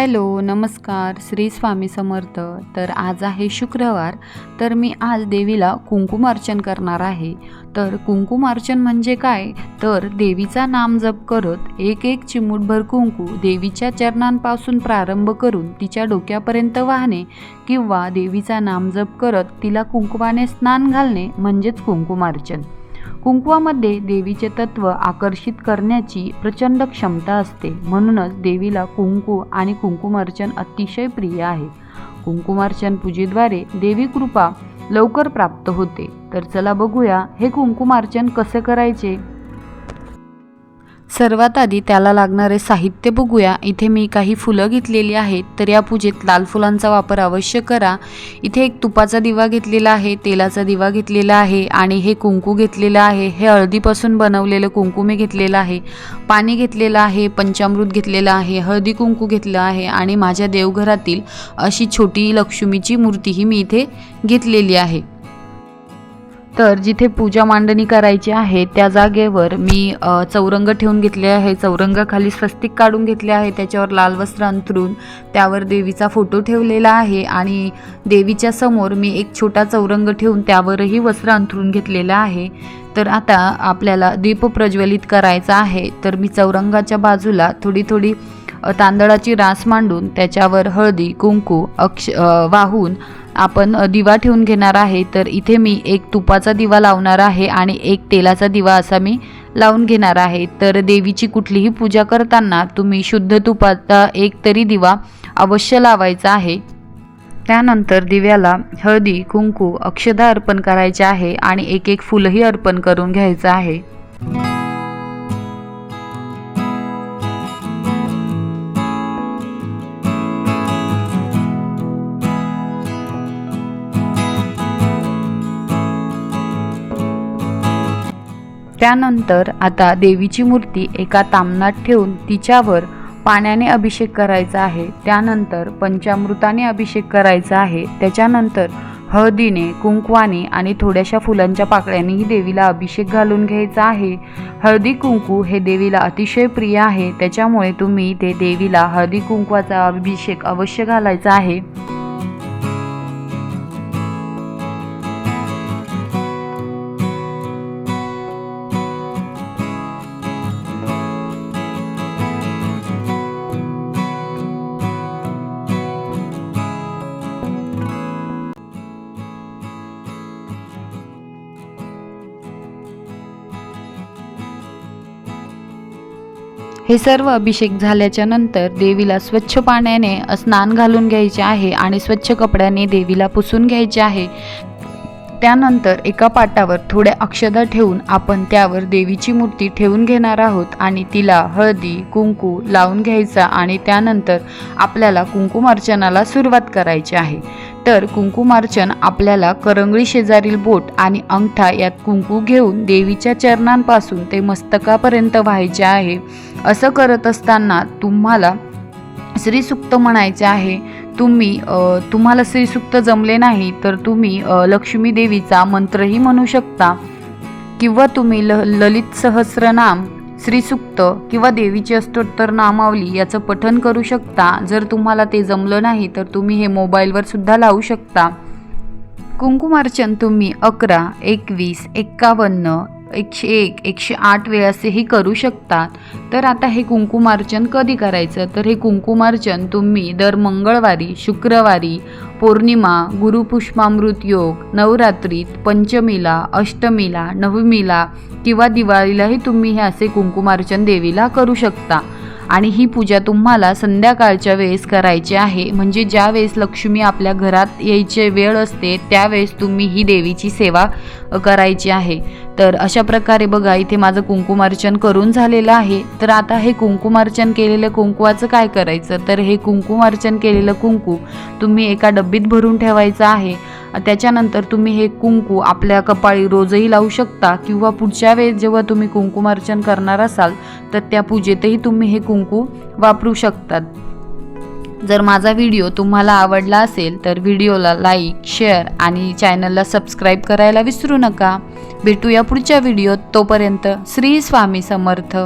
Hello नमस्कार श्री स्वामी समर्थ. तर आज आहे शुक्रवार तर मी आज देवीला कुंकुमार्चन करणार आहे. तर कुंकुमार्चन म्हणजे काय? तर देवीचा नाम जप करत एक एक चिमूटभर कुंकू देवीच्या चरणांपासून प्रारंभ करून तिच्या डोक्यापर्यंत वाहणे किंवा देवीचा नाम जप करत तिला कुंकुमाने स्नान घालणे म्हणजेच कुंकुमार्चन कुंकवामध्ये देवीचे तत्व आकर्षित करण्याची प्रचंड क्षमता असते. म्हणूनच देवीला कुंकू आणि कुंकुमार्चन अतिशय प्रिय आहे. कुंकुमार्चन पूजेद्वारे देवी कृपा लवकर प्राप्त होते. तर चला बघूया हे कुंकुमार्चन कसे करायचे? सर्वात आधी त्याला लागणारे साहित्य बघूया. इथे मी काही फुलं घेतलेली आहेत तर या पूजेत लाल फुलांचा वापर अवश्य करा. इथे एक तुपाचा दिवा घेतलेला आहे तेलाचा दिवा घेतलेला आहे आणि हे कुंकू घेतलेलं आहे. हे हळदीपासून बनवलेलं कुंकू मी घेतलेलं आहे. पाणी घेतलेलं आहे पंचामृत घेतलेलं आहे हळदी कुंकू घेतलं आहे आणि माझ्या देवघरातील अशी छोटी लक्ष्मीची मूर्तीही मी इथे घेतलेली आहे. तर जिथे पूजा मांडणी करायची आहे त्या जागेवर मी चौरंग ठेवून घेतले आहे. चौरंगाखाली स्वस्तिक काढून घेतले आहे. त्याच्यावर लाल वस्त्र अंथरून त्यावर देवीचा फोटो ठेवलेला आहे आणि देवीच्या समोर मी एक छोटा चौरंग ठेवून त्यावरही वस्त्र अंथरून घेतलेलं आहे. तर आता आपल्याला दीप प्रज्वलित करायचा आहे. तर मी चौरंगाच्या बाजूला थोडी थोडी तांदळाची रास मांडून त्याच्यावर हळदी कुंकू अक्ष वाहून आपण दिवा ठेवून घेणार आहे तर इथे मी एक तुपाचा दिवा लावणार आहे आणि एक तेलाचा दिवा असा मी लावून घेणार आहे. तर देवीची कुठलीही पूजा करताना तुम्ही शुद्ध तुपाचा एक तरी दिवा अवश्य लावायचा आहे. त्यानंतर दिव्याला हळदी कुंकू अक्षदा अर्पण करायचे आहे आणि एक एक फुलही अर्पण करून घ्यायचं आहे. त्यानंतर आता देवीची मूर्ती एका तामणात ठेवून तिच्यावर पाण्याने अभिषेक करायचा आहे. त्यानंतर पंचामृताने अभिषेक करायचा आहे. त्याच्यानंतर हळदीने कुंकवाने आणि थोड्याशा फुलांच्या पाकळ्यांनीही देवीला अभिषेक घालून घ्यायचा आहे. हळदी कुंकू हे देवीला अतिशय प्रिय आहे. त्याच्यामुळे तुम्ही ते देवीला हळदी कुंकवाचा अभिषेक अवश्य घालायचा आहे. हे सर्व अभिषेक झाल्याच्यानंतर देवीला स्वच्छ पाण्याने स्नान घालून घ्यायचे आहे आणि स्वच्छ कपड्याने देवीला पुसून घ्यायचे आहे. त्यानंतर एका पाटावर थोड्या अक्षदा ठेवून आपण त्यावर देवीची मूर्ती ठेवून घेणार आहोत आणि तिला हळदी कुंकू लावून घ्यायचा आणि त्यानंतर आपल्याला कुंकुमार्चनाला सुरुवात करायची आहे. तर कुंकुमार्चन आपल्याला करंगळी शेजारील बोट आणि अंगठा यात कुंकू घेऊन देवीच्या चरणांपासून ते मस्तकापर्यंत व्हायचे आहे. असं करत असताना तुम्हाला श्रीसुक्त म्हणायचे आहे. तुम्ही तुम्हाला श्रीसुक्त जमले नाही तर तुम्ही लक्ष्मी देवीचा मंत्रही म्हणू शकता. किंवा तुम्ही ल ललित सहस्रनाम श्रीसुक्त किंवा देवीची अष्टोत्तर नामावली याचं पठन करू शकता. जर तुम्हाला ते जमलं नाही तर तुम्ही हे मोबाईलवर सुद्धा लावू शकता. कुंकुमार्चन तुम्ही अकरा एकवीस एक्कावन्न एकशे एक एकशे आठ वेळासेही करू शकतात. तर आता हे कुंकुमार्चन कधी करायचं? तर हे कुंकुमार्चन तुम्ही दर मंगळवारी शुक्रवारी पौर्णिमा गुरुपुष्पामृत योग नवरात्रीत पंचमीला अष्टमीला नवमीला किंवा दिवाळीलाही तुम्ही हे असे कुंकुमार्चन देवीला करू शकता. आणि ही पूजा तुम्हाला संध्याकाळच्या वेळेस करायची आहे. म्हणजे ज्या वेळेस लक्ष्मी आपल्या घरात यायचे वेळ असते त्यावेळेस तुम्ही ही देवीची सेवा करायची आहे. तर अशा प्रकारे बघा इथे माझं कुंकुमार्चन करून झालेलं आहे. तर आता हे कुंकुमार्चन केलेलं कुंकुवाचं काय करायचं? तर हे कुंकुमार्चन केलेलं कुंकू तुम्ही एका डब्बीत भरून ठेवायचं आहे. त्याच्यानंतर तुम्ही हे कुंकू आपल्या कपाळी रोजही लावू शकता किंवा पुढच्या वेळेस जेव्हा तुम्ही कुंकुमार्चन करणार असाल तर त्या पूजेतही तुम्ही हे कुंकू वापरू शकतात. जर माझा व्हिडिओ तुम्हाला आवडला असेल तर व्हिडिओला लाईक शेअर आणि चॅनलला सबस्क्राईब करायला विसरू नका. भेटूया पुढच्या व्हिडिओत. तोपर्यंत श्री स्वामी समर्थ.